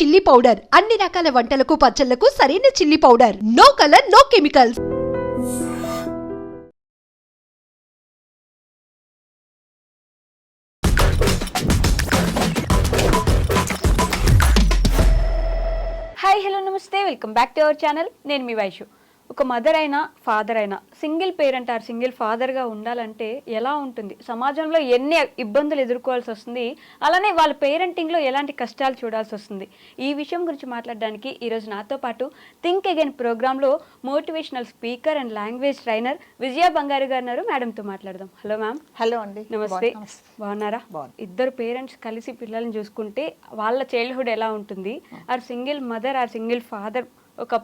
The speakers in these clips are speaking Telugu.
చిల్లీ పౌడర్ అన్ని రకాల వంటలకు పచ్చళ్ళకు సరైన chilli powder no colour no chemicals hi hello నమస్తే. Welcome back to our channel నేను మీ వైషు. ఒక మదర్ అయినా ఫాదర్ అయినా సింగిల్ పేరెంట్ ఆర్ సింగిల్ ఫాదర్గా ఉండాలంటే ఎలా ఉంటుంది? సమాజంలో ఎన్ని ఇబ్బందులు ఎదుర్కోవాల్సి వస్తుంది? అలానే వాళ్ళ పేరెంటింగ్లో ఎలాంటి కష్టాలు చూడాల్సి వస్తుంది? ఈ విషయం గురించి మాట్లాడడానికి ఈరోజు నాతో పాటు థింక్ అగైన్ ప్రోగ్రాంలో motivational speaker and language trainer Vijaya Bangaru గారు ఉన్నారు మేడంతో మాట్లాడదాం. Hello ma'am. హలో అండి. నమస్తే. బాగున్నా- నమస్తే. బాగున్నారా? బాగున్నా. ఇద్దరు పేరెంట్స్ కలిసి పిల్లల్ని చూసుకుంటే వాళ్ళ చైల్డ్హుడ్ ఎలా ఉంటుంది? Or single mother or single father ఒక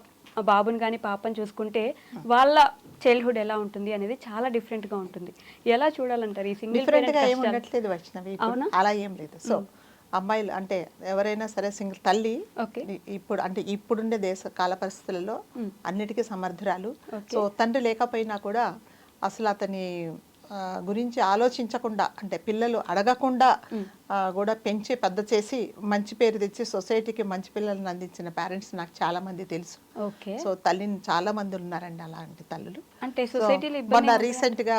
బాబుని కానీ పాపని చూసుకుంటే వాళ్ళ చైల్డ్హుడ్ ఎలా ఉంటుంది అనేది చాలా డిఫరెంట్గా ఉంటుంది. ఎలా చూడాలంటారు? ఈ సింగిల్ ఉండట్లేదు అవునా? అలా ఏం లేదు. సో అమ్మాయిలు అంటే ఎవరైనా సరే సింగిల్ తల్లి ఇప్పుడు అంటే ఇప్పుడుండే దేశ కాల పరిస్థితులలో అన్నిటికీ సమర్థురాలు. సో తండ్రి లేకపోయినా కూడా అసలు అతని గురించి ఆలోచించకుండా అంటే పిల్లలు అడగకుండా కూడా పెంచి పెద్ద చేసి మంచి పేరు తెచ్చి సొసైటీకి మంచి పిల్లల్ని అందించిన పేరెంట్స్ నాకు చాలా మంది తెలుసు. సో తల్లిని చాలా మంది ఉన్నారండి అలాంటి తల్లులు. అంటే సొసైటీలో మొన్న రీసెంట్గా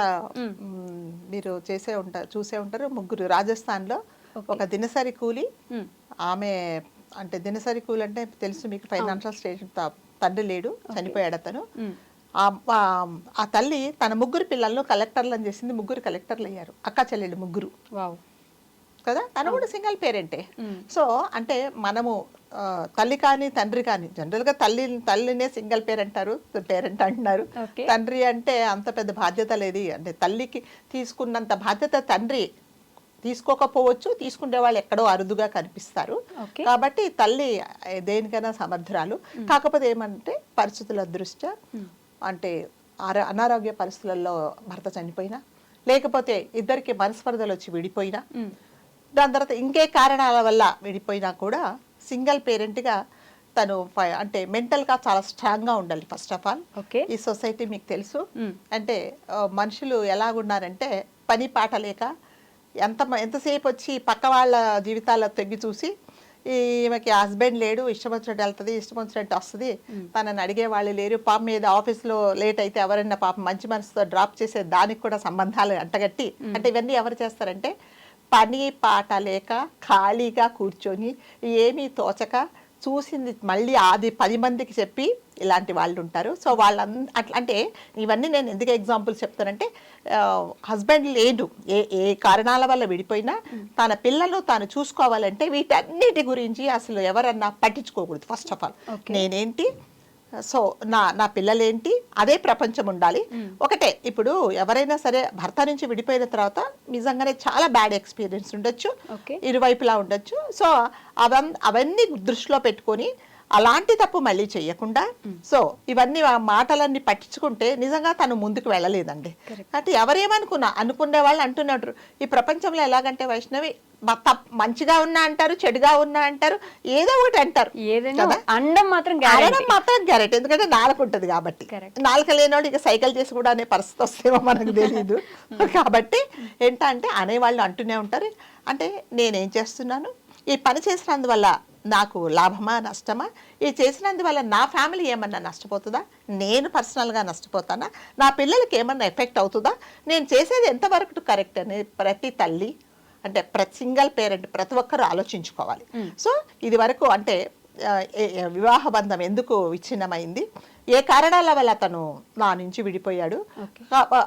మీరు చేసే ఉంటారు చూసే ఉంటారు ముగ్గురు రాజస్థాన్లో ఒక దినసరి కూలి. ఆమె అంటే దినసరి కూలి అంటే తెలుసు మీకు ఫైనాన్షియల్ స్టేజ్ తండ్రి లేడు చనిపోయాడు అతను. ఆ- తల్లి తన ముగ్గురు పిల్లలను కలెక్టర్లను చేసింది ముగ్గురు కలెక్టర్లు అయ్యారు అక్క చెల్లెళ్ళు ముగ్గురు. వావ్. కదా? తను కూడా సింగిల్ పేరెంటే. సో అంటే మనము తల్లి కానీ తండ్రి కానీ జనరల్గా తల్లి తల్లినే సింగిల్ పేరెంట్ అంటారు పేరెంట్ అంటున్నారు. తండ్రి అంటే అంత పెద్ద బాధ్యత లేదు. అంటే తల్లికి తీసుకున్నంత బాధ్యత తండ్రి తీసుకోకపోవచ్చు తీసుకునే వాళ్ళు ఎక్కడో అరుదుగా కనిపిస్తారు. కాబట్టి తల్లి దేనికైనా సమర్థురాలు. కాకపోతే ఏమంటే పరిస్థితుల దృష్ట్యా అంటే ఆర అనారోగ్య పరిస్థితులలో భర్త చనిపోయినా లేకపోతే ఇద్దరికి మనస్పర్ధలు వచ్చి విడిపోయినా దాని తర్వాత ఇంకే కారణాల వల్ల విడిపోయినా కూడా సింగిల్ పేరెంట్గా తను అంటే మెంటల్గా చాలా స్ట్రాంగ్గా ఉండాలి ఫస్ట్ ఆఫ్ ఆల్. ఓకే. ఈ సొసైటీ మీకు తెలుసు. అంటే మనుషులు ఎలాగున్నారంటే పని పాట లేక ఎంత ఎంతసేపు వచ్చి పక్క వాళ్ళ జీవితాల్లో తగ్గి చూసి ఈమెకి హస్బెండ్ లేడు ఇష్టం వచ్చినట్టు వెళ్తుంది ఇష్టం వచ్చినట్టు వస్తుంది. తనని అడిగే వాళ్ళు లేరు. పాప మీద ఆఫీస్లో లేట్ అయితే ఎవరైనా పాప మంచి మనసుతో డ్రాప్ చేసే దానికి కూడా సంబంధాలు అంటగట్టి అంటే ఇవన్నీ ఎవరు చేస్తారంటే పని పాట లేక ఖాళీగా కూర్చొని ఏమీ తోచక చూసింది మళ్ళీ అది పది మందికి చెప్పి ఇలాంటి వాళ్ళు ఉంటారు. సో వాళ్ళ అట్లా అంటే ఇవన్నీ నేను ఎందుకు ఎగ్జాంపుల్స్ చెప్తానంటే హస్బెండ్ లేడు ఏ ఏ కారణాల వల్ల విడిపోయినా తన పిల్లలు తాను చూసుకోవాలంటే వీటన్నిటి గురించి అసలు ఎవరన్నా పట్టించుకోకూడదు ఫస్ట్ ఆఫ్ ఆల్. నేనేంటి? సో నా నా పిల్లలేంటి? అదే ప్రపంచం ఉండాలి. ఒకటే ఇప్పుడు ఎవరైనా సరే భర్త నుంచి విడిపోయిన తర్వాత నిజంగానే చాలా బ్యాడ్ ఎక్స్పీరియన్స్ ఉండొచ్చు. ఇరువైపులా ఉండొచ్చు. సో అవన్ అవన్నీ దృష్టిలో పెట్టుకొని అలాంటి తప్పు మళ్ళీ చేయకుండా సో ఇవన్నీ ఆ మాటలన్నీ పట్టించుకుంటే నిజంగా తను ముందుకు వెళ్ళలేదండి. అంటే ఎవరేమనుకున్నా అనుకునే వాళ్ళు అంటున్నారు ఈ ప్రపంచంలో ఎలాగంటే వైష్ణవి మంచిగా ఉన్నా అంటారు చెడుగా ఉన్నా అంటారు ఏదో ఒకటి అంటారు? అండం మాత్రం గ్యారెంటీ మాత్రం గ్యారెంటీ ఎందుకంటే నాలుక ఉంటుంది కాబట్టి. నాలుక లేనివాడు ఇక సైకిల్ చేసి కూడా అనే పరిస్థితి వస్తేమో మనకు తెలియదు కాబట్టి ఏంటంటే అనేవాళ్ళు అంటూనే ఉంటారు. అంటే నేనేం చేస్తున్నాను ఈ పని చేసినందువల్ల నాకు లాభమా నష్టమా? ఇది చేసినందువల్ల నా ఫ్యామిలీ ఏమన్నా నష్టపోతుందా? నేను పర్సనల్గా నష్టపోతానా? నా పిల్లలకి ఏమన్నా ఎఫెక్ట్ అవుతుందా? నేను చేసేది ఎంతవరకు కరెక్ట్ అని ప్రతి తల్లి అంటే ప్రతి సింగిల్ పేరెంట్ ప్రతి ఒక్కరు ఆలోచించుకోవాలి. సో ఇది వరకు అంటే వివాహ బంధం ఎందుకు విచ్ఛిన్నమైంది? ఏ కారణాల వల్ల అతను నా నుంచి విడిపోయాడు?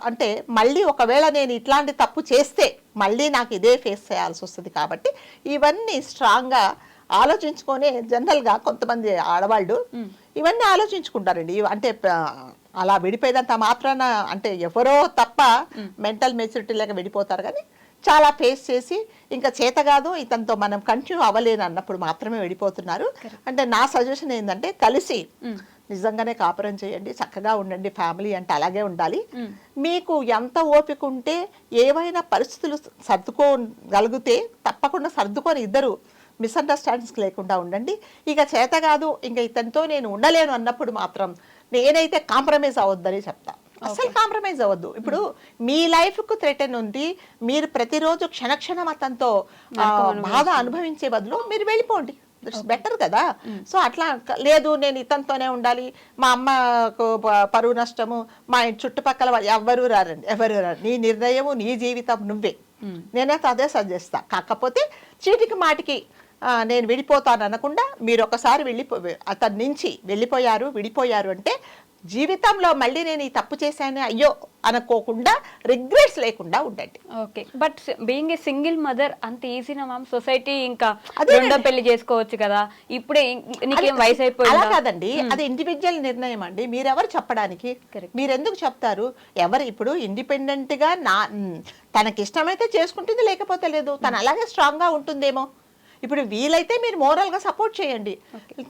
అంటే మళ్ళీ ఒకవేళ నేను ఇట్లాంటి తప్పు చేస్తే మళ్ళీ నాకు ఇదే ఫేస్ చేయాల్సి వస్తుంది కాబట్టి ఇవన్నీ స్ట్రాంగ్గా ఆలోచించుకొని జనరల్గా కొంతమంది ఆడవాళ్ళు ఇవన్నీ ఆలోచించుకుంటారండి. అంటే అలా విడిపోయినంత మాత్రాన అంటే ఎవరో తప్ప మెంటల్ మెచ్యూరిటీ లేక విడిపోతారు కానీ చాలా ఫేస్ చేసి ఇంకా చేత కాదు ఇతనితో మనం కంటిన్యూ అవ్వలేను అన్నప్పుడు మాత్రమే విడిపోతున్నారు. అంటే నా సజెషన్ ఏంటంటే కలిసి నిజంగానే కాపురం చేయండి చక్కగా ఉండండి ఫ్యామిలీ అంటే అలాగే ఉండాలి. మీకు ఎంత ఓపిక ఉంటే ఏవైనా పరిస్థితులు సర్దుకోగలిగితే తప్పకుండా సర్దుకొని ఇద్దరు మిస్అండర్స్టాండింగ్స్ లేకుండా ఉండండి. ఇక చేత కాదు ఇంకా ఇతనితో నేను ఉండలేను అన్నప్పుడు మాత్రం నేనైతే కాంప్రమైజ్ అవ్వద్దని చెప్తా. అసలు కాంప్రమైజ్ అవ్వద్దు. ఇప్పుడు మీ లైఫ్కు థ్రెటన్ ఉంది మీరు ప్రతిరోజు క్షణక్షణం అతనితో బాధ అనుభవించే బదులు మీరు వెళ్ళిపోండి. ఇట్స్ బెటర్ కదా. సో అట్లా లేదు నేను ఇతనితోనే ఉండాలి. మా అమ్మకు పరువు నష్టము మా ఇంటి చుట్టుపక్కల ఎవ్వరూ రారండి. ఎవరు రారు. నీ నిర్ణయము నీ జీవితం నువ్వే. నేనైతే అదే సజెస్తా కాకపోతే చీటికి మాటికి నేను విడిపోతాను అనకుండా మీరు ఒకసారి వెళ్ళిపో అతని నుంచి వెళ్ళిపోయారు విడిపోయారు అంటే జీవితంలో మళ్ళీ నేను ఈ తప్పు చేశాను అయ్యో అనుకోకుండా రిగ్రెట్స్ లేకుండా ఉండండి. Okay. But being a single mother అంత ఈజీనా మ్యామ్ సొసైటీ ఇంకా. రెండో పెళ్ళి చేసుకోవచ్చు కదా. ఇప్పుడే నీకేం వయసు అలా అయిపోయిందా కాదండి అది ఇండివిజువల్ నిర్ణయం అండి. మీరెవరు చెప్పడానికి? Correct. మీరు ఎందుకు చెప్తారు? ఎవరు ఇప్పుడు ఇండిపెండెంట్గా నా మ్, తనకి ఇష్టమైతే చేసుకుంటుంది లేకపోతే లేదు. తను అలాగే స్ట్రాంగ్గా ఉంటుందేమో? ఇప్పుడు వీలైతే మీరు మోరల్గా సపోర్ట్ చేయండి.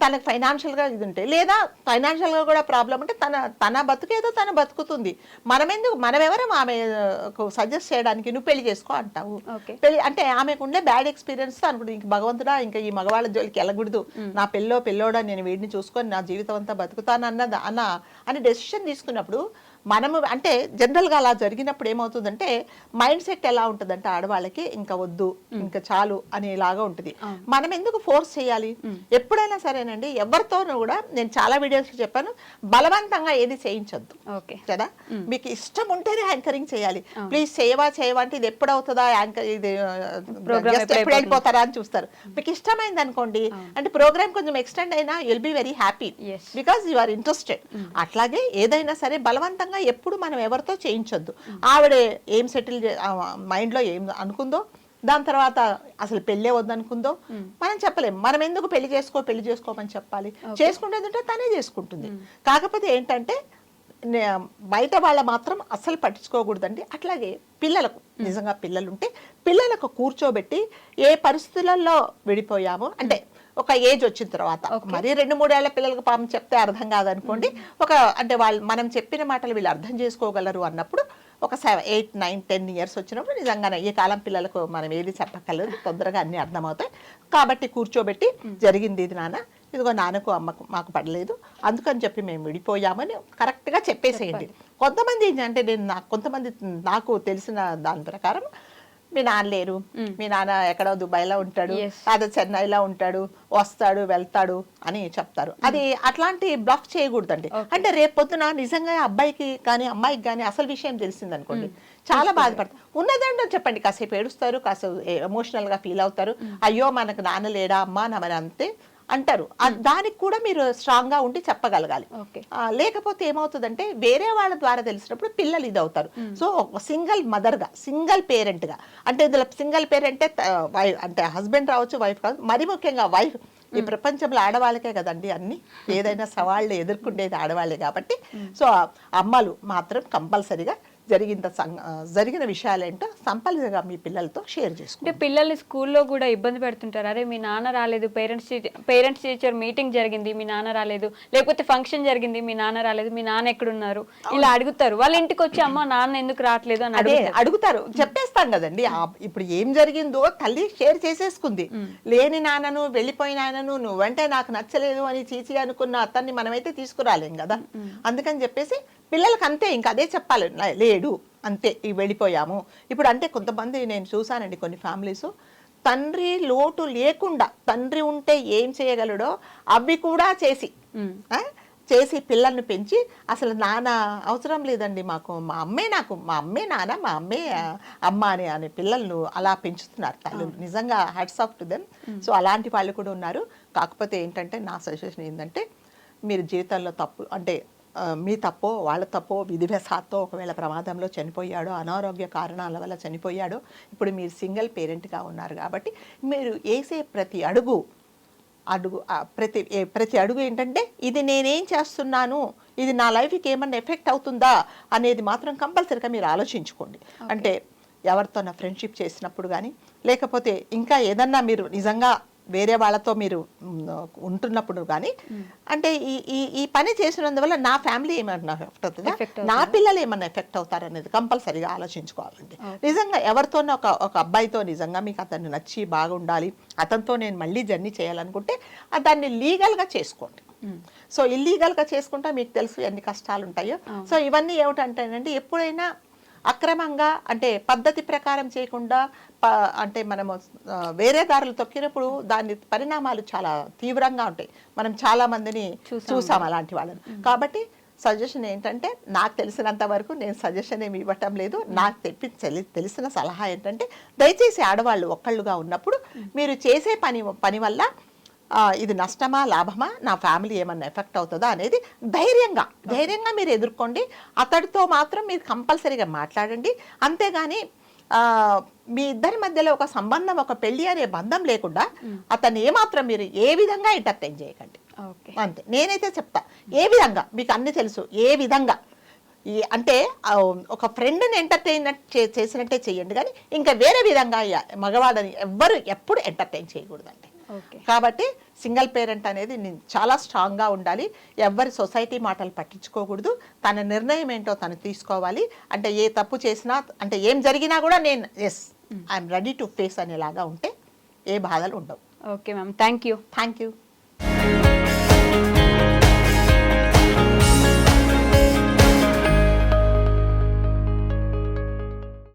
తనకు ఫైనాన్షియల్గా ఇది ఉంటే లేదా ఫైనాన్షియల్గా కూడా ప్రాబ్లం ఉంటే తన తన బతుకేదో తన బతుకుతుంది. మనం ఎందుకు మనం ఎవరం సజెస్ట్ చేయడానికి నువ్వు పెళ్ళి చేసుకో అంటావు. పెళ్ళి అంటే ఆమెకు ఉండే బ్యాడ్ ఎక్స్పీరియన్స్ అనుకుంటుంది ఇంక భగవంతుడా ఇంకా ఈ మగవాళ్ళ జోలికి వెళ్ళకూడదు. నా పెళ్ళో పెళ్ళోడా నేను వీడిని చూసుకొని నా జీవితం అంతా బతుకుతాను అన్నది అన్న అని డెసిషన్ తీసుకున్నప్పుడు మనము అంటే జనరల్గా అలా జరిగినప్పుడు ఏమవుతుందంటే మైండ్ సెట్ ఎలా ఉంటుందంటే ఆడవాళ్ళకి ఇంకా వద్దు ఇంకా చాలు అనేలాగా ఉంటుంది. మనం ఎందుకు ఫోర్స్ చేయాలి? ఎప్పుడైనా సరేనండి ఎవరితోనూ కూడా నేను చాలా వీడియోస్ చెప్పాను బలవంతంగా ఏది చేయించొద్దు. ఓకే. కదా? మీకు ఇష్టం ఉంటేనే యాంకరింగ్ చేయాలి. ప్లీజ్ చేయవా చేయవా అంటే ఇది ఎప్పుడు అవుతుందా? యాంకర్ ఇది ఎప్పుడు వెళ్ళిపోతారా అని చూస్తారు. మీకు ఇష్టమైంది అనుకోండి అంటే ప్రోగ్రామ్ కొంచెం ఎక్స్టెండ్ అయినా will be very happy. Because you are interested అట్లాగే ఏదైనా సరే బలవంతంగా ఎప్పుడు మనం ఎవరితో చేయించొద్దు. ఆవిడ ఏం సెటిల్ మైండ్లో ఏం అనుకుందో దాని తర్వాత అసలు పెళ్ళే వద్దనుకుందో మనం చెప్పలేం. మనం ఎందుకు పెళ్ళి చేసుకో పెళ్ళి చేసుకోమని చెప్పాలి? చేసుకుంటుందంటే తనే చేసుకుంటుంది. కాకపోతే ఏంటంటే బయట వాళ్ళ మాత్రం అస్సలు పట్టించుకోకూడదండి. అట్లాగే పిల్లలకు నిజంగా పిల్లలు ఉంటే పిల్లలకు కూర్చోబెట్టి ఏ పరిస్థితులలో విడిపోయామో అంటే ఒక ఏజ్ వచ్చిన తర్వాత. మరి రెండు మూడేళ్ళ పిల్లలకు పాపం చెప్తే అర్థం కాదనుకోండి. ఒక అంటే వాళ్ళు మనం చెప్పిన మాటలు వీళ్ళు అర్థం చేసుకోగలరు అన్నప్పుడు ఒక seven eight nine ten years వచ్చినప్పుడు నిజంగానే ఈ కాలం పిల్లలకు మనం ఏది చెప్పగలరు తొందరగా అన్ని అర్థమవుతాయి. కాబట్టి కూర్చోబెట్టి జరిగింది ఇది నాన్న. ఇదిగో నాన్నకు అమ్మకు మాకు పడలేదు. అందుకని చెప్పి మేము విడిపోయామని కరెక్ట్గా చెప్పేసేయండి. కొంతమంది అంటే నేను నాకు కొంతమంది నాకు తెలిసిన దాని ప్రకారం మీ నాన్న లేరు. మీ నాన్న ఎక్కడో దుబాయ్లో ఉంటాడు. లేదా చెన్నైలో ఉంటాడు. వస్తాడు వెళ్తాడు అని చెప్తారు. అది అట్లాంటి బ్లాక్ చేయకూడదండి. అంటే రేపు పొద్దున నిజంగా అబ్బాయికి కానీ అమ్మాయికి కానీ అసలు విషయం తెలిసిందనుకోండి. చాలా బాధపడతారు ఉన్నదంటే చెప్పండి. కాసేపు ఏడుస్తారు కాసేపు ఎమోషనల్గా ఫీల్ అవుతారు. అయ్యో మనకు నాన్న లేడా అమ్మా నా మరి అంతే. అంటారు. దానికి కూడా మీరు స్ట్రాంగ్గా ఉండి చెప్పగలగాలి. లేకపోతే ఏమవుతుందంటే వేరే వాళ్ళ ద్వారా తెలిసినప్పుడు పిల్లలు ఇది అవుతారు సో ఒక సింగిల్ మదర్గా సింగిల్ పేరెంట్గా అంటే ఇందులో సింగిల్ పేరెంటే వైఫ్ అంటే హస్బెండ్ రావచ్చు వైఫ్ కావచ్చు మరి ముఖ్యంగా వైఫ్. ఈ ప్రపంచంలో ఆడవాళ్ళకే కదండి అన్ని. ఏదైనా సవాళ్ళు ఎదుర్కొండేది ఆడవాళ్ళే కాబట్టి. సో అమ్మలు మాత్రం కంపల్సరీగా జరిగిన జరిగిన విషయాలేంటో కంపల్సరీగా మీ పిల్లలతో షేర్ చేసుకోండి. అంటే పిల్లల్ని స్కూల్లో కూడా ఇబ్బంది పెడుతుంటారు. అరే మీ నాన్న రాలేదు పేరెంట్స్ పేరెంట్స్ టీచర్ మీటింగ్ జరిగింది మీ నాన్న రాలేదు లేకపోతే ఫంక్షన్ జరిగింది మీ నాన్న రాలేదు మీ నాన్న ఎక్కడున్నారు? ఇలా అడుగుతారు. వాళ్ళ ఇంటికి వచ్చి అమ్మ నాన్న ఎందుకు రావట్లేదు అని అదే అడుగుతారు. చెప్పేస్తాం కదండి. ఇప్పుడు ఏం జరిగిందో తల్లి షేర్ చేసేసుకుంది. లేని నాన్నను వెళ్ళిపోయిన నాన్నను నువ్వంటే నాకు నచ్చలేదు అని చీచి అనుకున్న అతన్ని మనమైతే తీసుకురాలేం కదా. అందుకని చెప్పేసి పిల్లలకి అంతే ఇంకా అదే చెప్పాలి. "లే- లేడు అంతే ఇవి వెళ్ళిపోయాము. ఇప్పుడు అంటే కొంతమంది నేను చూసానండి కొన్ని ఫ్యామిలీస్. తండ్రి లోటు లేకుండా తండ్రి ఉంటే ఏం చేయగలడో అవి కూడా చేసి? చేసి పిల్లల్ని పెంచి అసలు నాన్న అవసరం లేదండి మాకు. మా అమ్మే నాకు మా అమ్మే నాన్న మా అమ్మే అమ్మ అని అనే పిల్లలను అలా పెంచుతున్నారు తల్లులు. నిజంగా hats off to them so అలాంటి వాళ్ళు కూడా ఉన్నారు. కాకపోతే ఏంటంటే నా సజెషన్ ఏంటంటే మీరు జీవితంలో తప్పు అంటే మీ తప్పో వాళ్ళ తప్పో విధివశాత్తో ఒకవేళ ప్రమాదంలో చనిపోయాడో అనారోగ్య కారణాల వల్ల చనిపోయాడో ఇప్పుడు మీరు సింగిల్ పేరెంట్గా ఉన్నారు కాబట్టి మీరు వేసే ప్రతి అడుగు అడుగు ప్రతి ప్రతి అడుగు ఏంటంటే ఇది నేనేం చేస్తున్నాను ఇది నా లైఫ్కి ఏమన్నా ఎఫెక్ట్ అవుతుందా అనేది మాత్రం కంపల్సరీగా మీరు ఆలోచించుకోండి. అంటే ఎవరితో నా ఫ్రెండ్షిప్ చేసినప్పుడు కానీ లేకపోతే ఇంకా ఏదన్నా మీరు నిజంగా వేరే వాళ్ళతో మీరు ఉంటున్నప్పుడు కానీ అంటే ఈ ఈ ఈ పని చేసినందువల్ల నా ఫ్యామిలీ ఏమన్నా ఎఫెక్ట్ అవుతుందా? నా పిల్లలు ఏమన్నా ఎఫెక్ట్ అవుతారు అనేది కంపల్సరీగా ఆలోచించుకోవాలండి. నిజంగా ఎవరితోనో ఒక ఒక అబ్బాయితో నిజంగా మీకు అతన్ని నచ్చి బాగుండాలి అతనితో నేను మళ్ళీ జర్నీ చేయాలనుకుంటే దాన్ని లీగల్గా చేసుకోండి. సో ఇల్లీగల్గా చేసుకుంటే మీకు తెలుసు ఎన్ని కష్టాలు ఉంటాయో సో ఇవన్నీ ఏమిటంటేనండి ఎప్పుడైనా అక్రమంగా అంటే పద్ధతి ప్రకారం చేయకుండా అంటే మనము వేరే దారులు తొక్కినప్పుడు దాని పరిణామాలు చాలా తీవ్రంగా ఉంటాయి. మనం చాలా మందిని చూసాం అలాంటి వాళ్ళని. కాబట్టి సజెషన్ ఏంటంటే నాకు తెలిసినంత వరకు నేను సజెషన్ ఏమి ఇవ్వటం లేదు. నాకు తెప్పి తెలి- తెలిసిన సలహా ఏంటంటే దయచేసి ఆడవాళ్ళు ఒక్కళ్ళుగా ఉన్నప్పుడు మీరు చేసే పని పని వల్ల ఇది నష్టమా లాభమా? నా ఫ్యామిలీ ఏమన్నా ఎఫెక్ట్ అవుతుందా అనేది ధైర్యంగా ధైర్యంగా మీరు ఎదుర్కోండి. అతడితో మాత్రం మీరు కంపల్సరీగా మాట్లాడండి. అంతేగాని మీ ఇద్దరి మధ్యలో ఒక సంబంధం ఒక పెళ్ళి అనే బంధం లేకుండా అతన్ని ఏమాత్రం మీరు ఏ విధంగా ఎంటర్టైన్ చేయకండి. ఓకే. అంతే. నేనైతే చెప్తా ఏ విధంగా? మీకు అన్ని తెలుసు. ఏ విధంగా? అంటే ఒక ఫ్రెండ్ని ఎంటర్టైన్ చేసినట్టే చేయండి. కానీ ఇంకా వేరే విధంగా మగవాడని ఎవ్వరు ఎప్పుడు ఎంటర్టైన్ చేయకూడదండి. కాబట్టి సింగిల్ పేరెంట్ అనేది నేను చాలా స్ట్రాంగ్గా ఉండాలి. ఎవరి సొసైటీ మాటలు పట్టించుకోకూడదు. తన నిర్ణయం ఏంటో తను తీసుకోవాలి. అంటే ఏ తప్పు చేసినా అంటే ఏం జరిగినా కూడా నేను yes I'm ready to face అనేలాగా ఉంటే ఏ బాధలు ఉండవు. Okay ma'am. Thank you thank you